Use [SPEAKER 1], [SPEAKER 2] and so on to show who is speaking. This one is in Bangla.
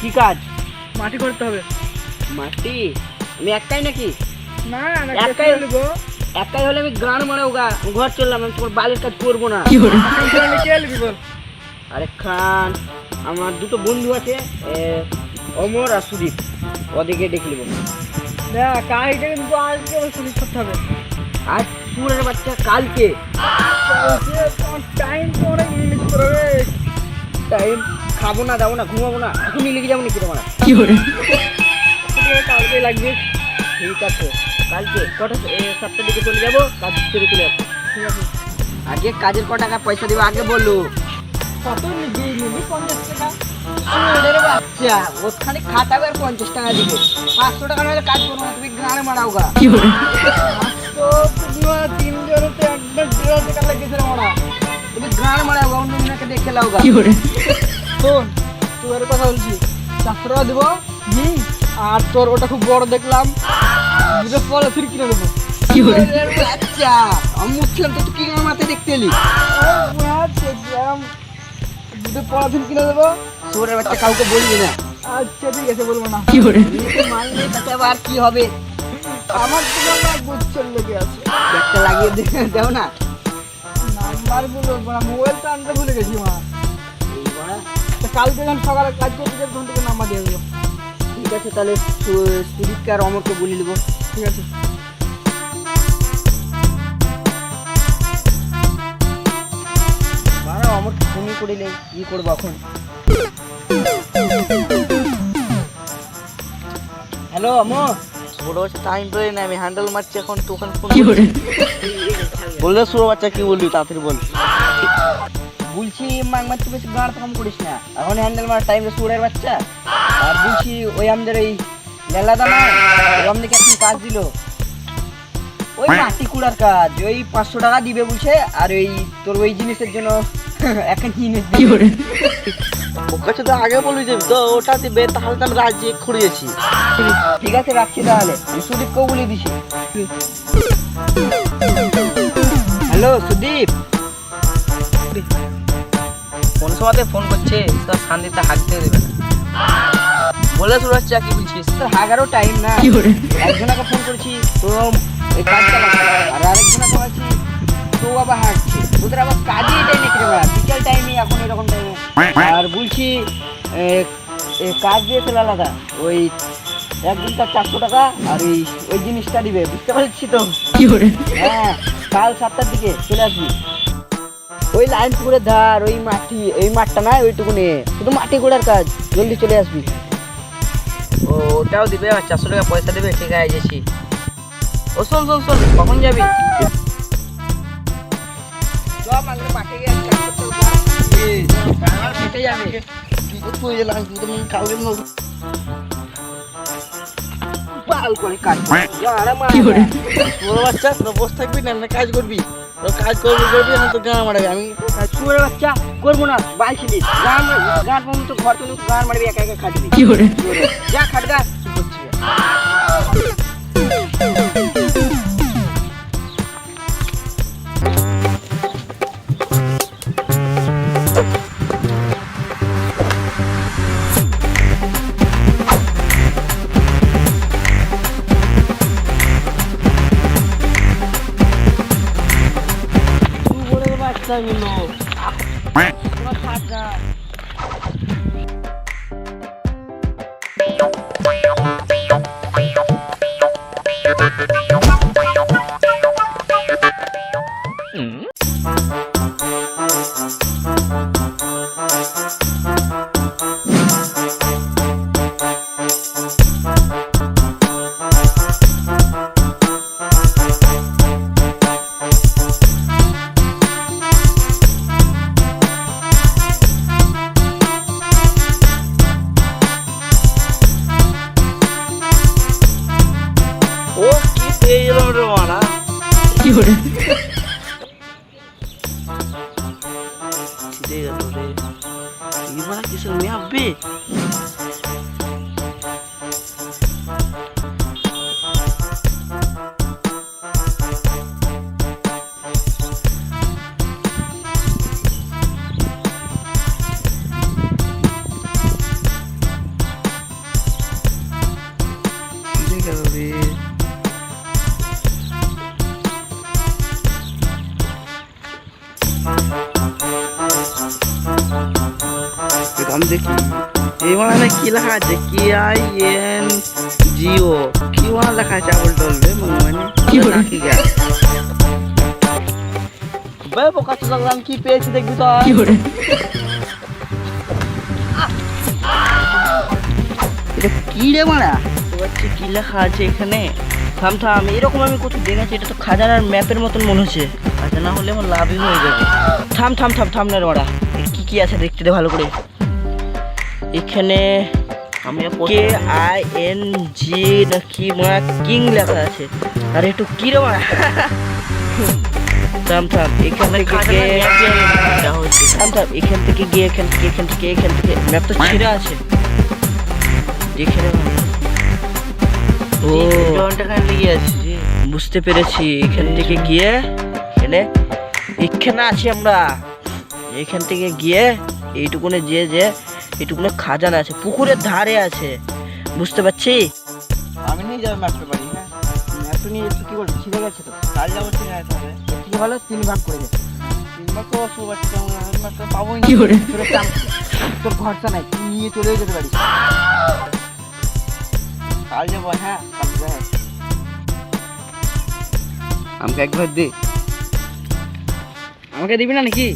[SPEAKER 1] কি
[SPEAKER 2] কাজ মাটি? করতে হবে
[SPEAKER 1] মাটি আমি একটাই নাকি?
[SPEAKER 2] না না
[SPEAKER 1] একটাই
[SPEAKER 2] গো
[SPEAKER 1] একটাই হলে আমি গান মারাও ঘর চললাম তোমার বালির কাজ করব না।
[SPEAKER 2] কি করে? বল
[SPEAKER 1] আরে খান আমার দুটো বন্ধু আছে এ, অমর আর সুদীপ। ওদিকে ডেকে নেব।
[SPEAKER 2] দেখ কাজটা কিন্তু আজকে শুরু করতে হবে।
[SPEAKER 1] আর শুয়োরের বাচ্চা কালকে।
[SPEAKER 2] টাইম পরে ইংলিশ করবে।
[SPEAKER 1] টাইম খাব না যাব না ঘুমাবো না। এখনই লেগে যাব নাকি তোমার?
[SPEAKER 2] কালকে লাগবে।
[SPEAKER 1] ঠিক আছে কালকে কটা এ, সাতটার দিকে চলে যাব কাজ থেকে চলে আসব
[SPEAKER 2] ঠিক আছে।
[SPEAKER 1] আগে কাজের ক টাকা পয়সা দেবো আগে বলো।
[SPEAKER 2] কত নিবি নিবি পঞ্চাশ টাকা।
[SPEAKER 1] শুয়োরের বাচ্চা ওখানে খাটাবে আর পঞ্চাশ টাকা দিবে। পাঁচশো টাকা নাহলে কাজ করব না তুমি গান মারাও গা।
[SPEAKER 2] তো একবার দেড় টাকা লেগেছে মারা।
[SPEAKER 1] তুমি গান মারাও গা অন্য দেখে লাও গা।
[SPEAKER 2] শোন তোর কথা বলছি। চারশো টাকা দেবো হুম আর তোর ওটা খুব বড় দেখলাম। দুটো পলিথিন কিনে দেবো।
[SPEAKER 1] বাচ্চা আমি উঠছিলাম তো তুই কি গান মারতে দেখতে এলি।
[SPEAKER 2] দেখলাম দুটো পলিথিন কিনে দেবো।
[SPEAKER 1] শুয়োরের বাচ্চা কাউকে বলবি না।
[SPEAKER 2] আচ্ছা ঠিক আছে বলব না।
[SPEAKER 1] এমনিতে মারলে তাতে আবার কি হবে?
[SPEAKER 2] আমার তোমার না গুচ্ছের লেগে আছে।
[SPEAKER 1] একটা লাগিয়ে দে দেও না।
[SPEAKER 2] নাম্বারগুলো মোবাইলটা আনতে ভুলে গেছি মা। তো কালকে যখন সকালে কাজ করতে যাব তখন থেকে নাম্বার দিয়ে দেবো।
[SPEAKER 1] ঠিক আছে তাহলে সুদীপকে আর অমরকে বলে নেব
[SPEAKER 2] ঠিক আছে।
[SPEAKER 1] অমর ফোনই করিলে কি করব এখন। হ্যালো অমর
[SPEAKER 3] বড় বাচ্চা টাইম পেয়ে না আমি হ্যান্ডেল মারছি এখন ফোন বললে সুরো বাচ্চা কি বলবি তাড়াতাড়ি বল।
[SPEAKER 1] বলছি মাং মারতে বেশি গাঁড় কম করিস না। এখন হ্যান্ডেল মার টাইম সুরের বাচ্চা। আর বলছি ওই আমাদের ওই লেলাদা না ওই কাজ দিল। ওই মাটি কুড়ার কাজ ওই পাঁচশো টাকা দিবে বলছে আর ওই তোর ওই জিনিসের জন্য এখন জিনিস দিবে
[SPEAKER 3] ওর তো আগে বলবি যে তো ওটা দিবে তাহলে তো আমি রাজি খুঁড়িয়েছি।
[SPEAKER 1] ঠিক আছে রাখছি তাহলে। আমি সুদীপকেও বলে দিছি হ্যালো সুদীপ।
[SPEAKER 3] কোন সময়তে ফোন করছে তার শান্তিতে হাঁকতে দেবে না। বলে সুরো বাচ্চা কি বলছিস?
[SPEAKER 1] তো হাগারও টাইম না। একজনকে ফোন করেছি তো এই কাজটা আর আরেকজনকে বলছি তো আবার হাঁটছে। ওদের আবার কাজই টাইম নেই রে বিকেল টাইমে এখন এরকম টাইমে আর বলছি কাজ দিয়েছিল আলাদা। ওই একদিন তার চারশো টাকা আর ওই ওই জিনিসটা দিবে। বুঝতে পারছি তো? হ্যাঁ কাল সাতটার দিকে চলে আসবি। ওই লাইন পুকুরের ধার ওই মাটি ওই মাঠটা নাই ওইটুকু নিয়ে শুধু মাটি গোড়ার কাজ। জলদি চলে আসবি।
[SPEAKER 3] ও ওটাও দিবে আর চারশো টাকা পয়সা দেবে ঠিক আছে গেছি। ও শোন শোন শোন কখন যাবি? বসে থাকবি না না কাজ করবি তো কাজ করবি করবি না তো গান মারাবি আমি
[SPEAKER 1] শুয়ে বাচ্চা করব না বাল ছিলিস গান গান তো ঘর তুলে গান মারবি একা একা খাটবি যা খাটগা চুপ করছি
[SPEAKER 3] সুরের ছিটে গেল রে। এবার কিসের মেয়ে
[SPEAKER 4] এই মানে কি লেখা আছে কি আই এন জিও কি মানে লেখা আছে আবল টলবে মানে
[SPEAKER 1] কি বলে?
[SPEAKER 4] কি গা বে বোকা চলাম কি পেয়েছি দেখবি তো
[SPEAKER 1] এটা কি রে মারা?
[SPEAKER 4] হচ্ছে কি লেখা আছে এখানে? থাম থাম এরকম আমি কোথাও দেখেছি এটা তো খাজানার ম্যাপের মতন মনে হচ্ছে। খাজানা হলে আমার লাভই হয়ে যাবে। থাম থাম থাম থাম না কি কি আছে দেখতে দে ভালো করে। এখানে আমি কে আই এন জি না কি মারা কিং লেখা আছে। আর একটু কি রে মারা থাম থাম এখান থেকে গিয়ে থাম থাম এখান থেকে গিয়ে এখান থেকে এখান থেকে এখান থেকে। ম্যাপ তো ছেঁড়া আছে। দেখে রে ও। বুঝতে পেরেছি এখান থেকে গিয়ে এখানে এখানে আছি আমরা। এখান থেকে গিয়ে এইটুকুনে যে যে এইটুকুনে খাজানা আছে পুকুরের ধারে আছে। বুঝতে পারছি?
[SPEAKER 1] আমি নিয়ে যাব ম্যাপটা বাড়ি হ্যাঁ? ম্যাপটা নিয়ে কি বলব ছিঁড়ে গেছে তো।
[SPEAKER 4] কাল যাব আছে তাহলে।
[SPEAKER 1] কি ভালো তিন ভাগ করে দেবে
[SPEAKER 4] তিনবার তো অসুখ আছে আমি মাত্র পাবোই না।
[SPEAKER 1] কি করে? তোর খরচা নাই তুই নিয়ে চলে যেতে পারিস।
[SPEAKER 4] কাল যাব হ্যাঁ।
[SPEAKER 1] আমাকে একবার দে। আমাকে দিবি না নাকি?